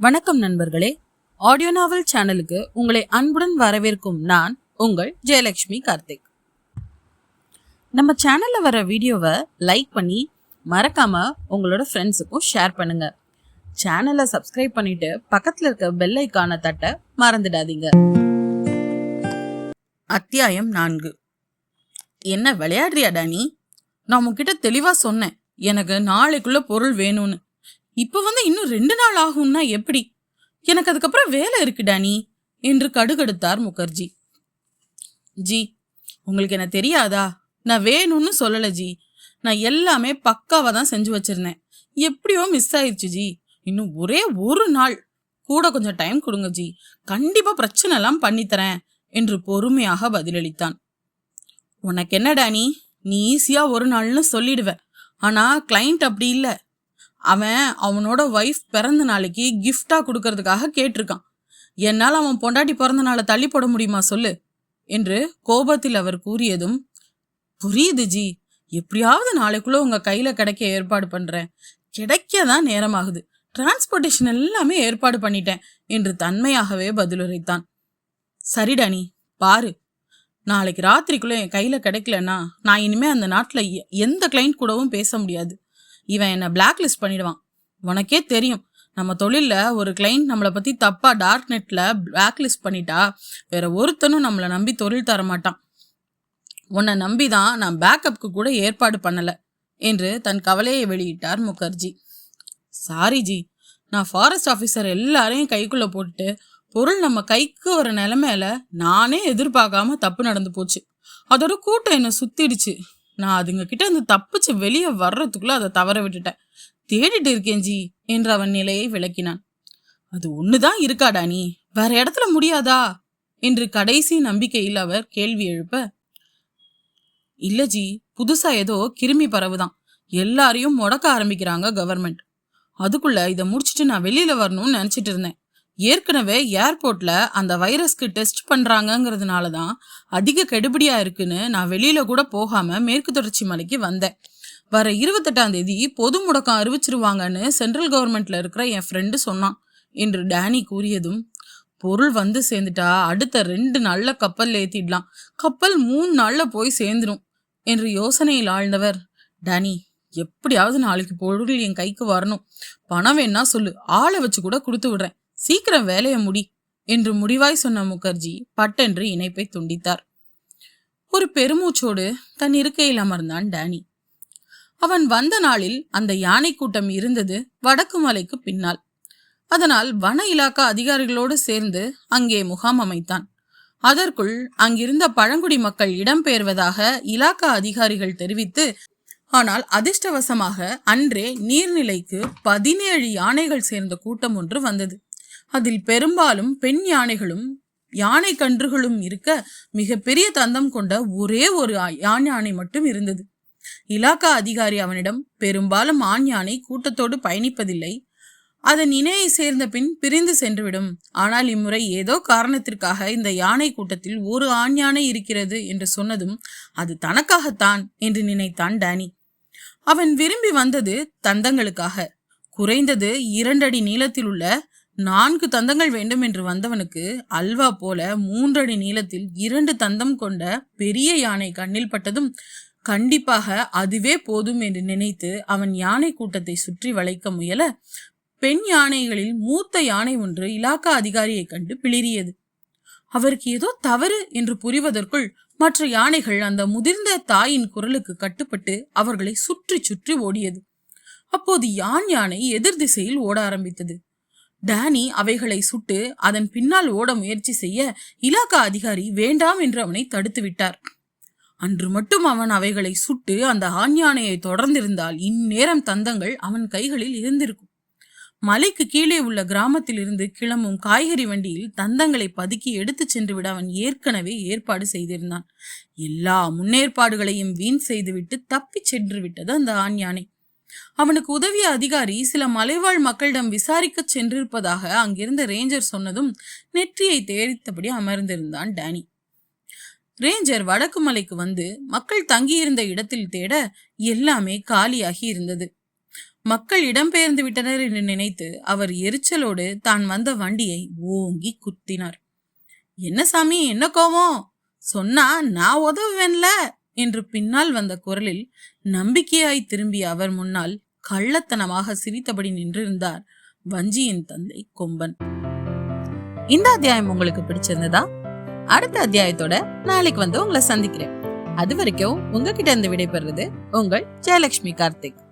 வணக்கம் நண்பர்களே. ஆடியோ நாவல் சேனலுக்கு உங்களை அன்புடன் வரவேற்கும் நான் உங்கள் ஜெயலட்சுமி கார்த்திக். நம்ம சேனல்ல வர வீடியோவை லைக் பண்ணி மறக்காம உங்களோட ஃப்ரெண்ட்ஸுக்கும் ஷேர் பண்ணுங்க. சேனலை சப்ஸ்கிரைப் பண்ணிட்டு பக்கத்துல இருக்க பெல் ஐக்கான தட்ட மறந்துடாதீங்க. அத்தியாயம் நான்கு. என்ன விளையாடுறியாடா நீ நான் உங்ககிட்ட தெளிவா சொன்னேன். எனக்கு நாளைக்குள்ள பொருள் வேணும்னு. இப்போ வந்து இன்னும் ரெண்டு நாள் ஆகும்னா எப்படி? எனக்கு அதுக்கப்புறம் வேலை இருக்கு டானி என்று கடுகடுத்தார் முகர்ஜி. ஜி உங்களுக்கு என்ன தெரியாதா? நான் வேணும்னு சொல்லலை ஜி. நான் எல்லாமே பக்காவாக தான் செஞ்சு வச்சிருந்தேன். எப்படியோ மிஸ் ஆயிடுச்சு ஜி. இன்னும் ஒரே ஒரு நாள். கூட கொஞ்சம் டைம் கொடுங்க ஜி. கண்டிப்பாக பிரச்சனைலாம் பண்ணித்தரேன் என்று பொறுமையாக பதிலளித்தான். உனக்கு என்ன டானி? நீ ஈஸியாக ஒரு நாள்னு சொல்லிடுவ. ஆனால் கிளைண்ட் அப்படி இல்லை. அவன் அவனோட ஒய்ஃப் பிறந்த நாளைக்கு gift-ஆ கொடுக்கறதுக்காக கேட்டிருக்கான். என்னால் அவன் பொண்டாட்டி பிறந்த நாளை தள்ளி போட முடியுமா சொல்லு? என்று கோபத்தில் அவர் கூறியதும் புரியுது ஜி. எப்படியாவது நாளைக்குள்ள உங்க கையில கிடைக்க ஏற்பாடு பண்றேன். கிடைக்க தான் நேரமாகுது. டிரான்ஸ்போர்ட்டேஷன் எல்லாமே ஏற்பாடு பண்ணிட்டேன் என்று தன்மையாகவே பதிலுரைத்தான். சரிடா நீ பாரு. நாளைக்கு ராத்திரிக்குள்ள என் கையில கிடைக்கலன்னா நான் இனிமே அந்த நாட்டில் எ- எந்த கிளைண்ட் கூடவும் பேச முடியாது. இவன் என்னை பிளாக் லிஸ்ட் பண்ணிடுவான். உனக்கே தெரியும். நம்ம தொழிலில் ஒரு கிளைண்ட் நம்மளை பற்றி தப்பாக டார்க் நெட்டில் பிளாக் லிஸ்ட் பண்ணிட்டா வேற ஒருத்தனும் நம்மளை நம்பி தொழில் தர மாட்டான். உன்னை நம்பி தான் நான் பேக்கப்புக்கு கூட ஏற்பாடு பண்ணலை என்று தன் கவலையை வெளியிட்டார் முகர்ஜி. சாரி ஜி நான் ஃபாரஸ்ட் ஆஃபீஸர் எல்லாரையும் கைக்குள்ளே போட்டுட்டு பொருள் நம்ம கைக்கு வர நிலமையில நானே எதிர்பார்க்காம தப்பு நடந்து போச்சு. அதோட கூட்டம் என்னை சுத்திடுச்சு. நான் அதுங்க கிட்ட இருந்து தப்பிச்சு வெளியே வர்றதுக்குள்ள அதை தவற விட்டுட்டேன். தேடிட்டு இருக்கேன் ஜி என்று அவன் நிலையை விளக்கினான். அது ஒண்ணுதான் இருக்காடா நீ? வேற இடத்துல முடியாதா? என்று கடைசி நம்பிக்கையில் அவர் கேள்வி எழுப்ப இல்ல ஜி புதுசா ஏதோ கிருமி பரவுதான். எல்லாரையும் முடக்க ஆரம்பிக்கிறாங்க கவர்மெண்ட். அதுக்குள்ள இதை முடிச்சிட்டு நான் வெளியில வரணும்னு நினைச்சிட்டு இருந்தேன். ஏற்கனவே ஏர்போர்ட்ல அந்த வைரஸ்க்கு டெஸ்ட் பண்றாங்கங்கிறதுனால தான் அதிக கெடுபடியாக இருக்குன்னு நான் வெளியில கூட போகாம மேற்கு தொடர்ச்சி மலைக்கு வந்தேன். வர இருபத்தெட்டாம் தேதி பொது முடக்கம் அறிவிச்சிருவாங்கன்னு சென்ட்ரல் கவர்மெண்ட்ல இருக்கிற என் ஃப்ரெண்டு சொன்னான். என்று டேனி கூறியதும் பொருள் வந்து சேர்ந்துட்டா அடுத்த ரெண்டு நாள்ல கப்பல் ஏத்திடலாம். கப்பல் மூணு நாள்ல போய் சேர்ந்துடும் என்று யோசனையில் ஆழ்ந்தவர். டேனி எப்படியாவது நாளைக்கு பொருள் என் கைக்கு வரணும். பணம் வேணா சொல்லு. ஆளை வச்சு கூட கொடுத்து விடுறேன். சீக்கிரம் வேலையை முடி என்று முடிவாய் சொன்ன முகர்ஜி பட்டென்று இணைப்பை துண்டித்தார். ஒரு பெருமூச்சோடு தன் இருக்கையில் அமர்ந்தான் டேனி. அவன் வந்த நாளில் அந்த யானை கூட்டம் இருந்தது வடக்கு மலைக்கு பின்னால். அதனால் வன இலாக்கா அதிகாரிகளோடு சேர்ந்து அங்கே முகாம் அமைத்தான். அதற்குள் அங்கிருந்த பழங்குடி மக்கள் இடம்பெயர்வதாக இலாக்கா அதிகாரிகள் தெரிவித்து ஆனால் அதிர்ஷ்டவசமாக அன்றே நீர்நிலைக்கு பதினேழு யானைகள் சேர்ந்த கூட்டம் ஒன்று வந்தது. அதில் பெரும்பாலும் பெண் யானைகளும் யானை கன்றுகளும் இருக்க மிகப்பெரிய தந்தம் கொண்ட ஒரே ஒரு யான் யானை மட்டும் இருந்தது. இலாக்கா அதிகாரி அவனிடம் பெரும்பாலும் ஆண் யானை கூட்டத்தோடு பயணிப்பதில்லை. அதன் இணையை சேர்ந்த பின் பிரிந்து சென்றுவிடும். ஆனால் இம்முறை ஏதோ காரணத்திற்காக இந்த யானை கூட்டத்தில் ஒரு ஆண் யானை இருக்கிறது என்று சொன்னதும் அது தனக்காகத்தான் என்று நினைத்தான் டேனி. அவன் விரும்பி வந்தது தந்தங்களுக்காக. குறைந்தது இரண்டடி நீளத்தில் உள்ள நான்கு தந்தங்கள் வேண்டும் என்று வந்தவனுக்கு அல்வா போல மூன்றடி நீளத்தில் இரண்டு தந்தம் கொண்ட பெரிய யானை கண்ணில் பட்டதும் கண்டிப்பாக அதுவே போதும் என்று நினைத்து அவன் யானை கூட்டத்தை சுற்றி வளைக்க முயல பெண் யானைகளில் மூத்த யானை ஒன்று இலாக்கா அதிகாரியைக் கண்டு பிளிரியது அவருக்கு ஏதோ தவறு என்று புரிவதற்குள் மற்ற யானைகள் அந்த முதிர்ந்த தாயின் குரலுக்கு கட்டுப்பட்டு அவர்களை சுற்றி சுற்றி ஓடியது. அப்போது யான் யானை எதிர் திசையில் ஓட ஆரம்பித்தது. டேனி அவைகளை சுட்டு அதன் பின்னால் ஓட முயற்சி செய்ய இலாக்கா அதிகாரி வேண்டாம் என்று அவனை தடுத்து விட்டார். அன்று மட்டும் அவன் அவைகளை சுட்டு அந்த ஆண் யானையை தொடர்ந்திருந்தால் இந்நேரம் தந்தங்கள் அவன் கைகளில் இருந்திருக்கும். மலைக்கு கீழே உள்ள கிராமத்தில் இருந்து கிளம்பும் காய்கறி வண்டியில் தந்தங்களை பதுக்கி எடுத்துச் சென்று விட அவன் ஏற்கனவே ஏற்பாடு செய்திருந்தான். எல்லா முன்னேற்பாடுகளையும் வீண் செய்துவிட்டு தப்பிச் சென்று விட்டது அந்த ஆண் யானை அவனுக்கு உதவிய அதிகாரி சில மலைவாழ் மக்களிடம் விசாரிக்கச் சென்றிருப்பதாக அங்கிருந்த ரேஞ்சர் சொன்னதும் நெற்றியை தேடித்தபடி அமர்ந்திருந்தான் டேனி. ரேஞ்சர் வடக்கு மலைக்கு வந்து மக்கள் தங்கியிருந்த இடத்தில் தேட எல்லாமே காலியாகி இருந்தது. மக்கள் இடம்பெயர்ந்து விட்டனர் என்று நினைத்து அவர் எரிச்சலோடு தான் வந்த வண்டியை ஓங்கி குத்தினார். என்ன சாமி என்ன கோவம்? சொன்னா நான் உதவுவேன்ல. என்று பின்னால் வந்த குரலில் நம்பிக்கையாய் திரும்பிய அவர் முன்னால் கள்ளத்தனமாக சிரித்தபடி நின்றிருந்தார் வஞ்சியின் தந்தை கொம்பன். இந்த அத்தியாயம் உங்களுக்கு பிடிச்சிருந்ததா? அடுத்த அத்தியாயத்தோட நாளைக்கு வந்து உங்களை சந்திக்கிறேன். அது வரைக்கும் உங்ககிட்ட இருந்து விடைபெறுறது உங்கள் ஜெயலட்சுமி கார்த்திக்.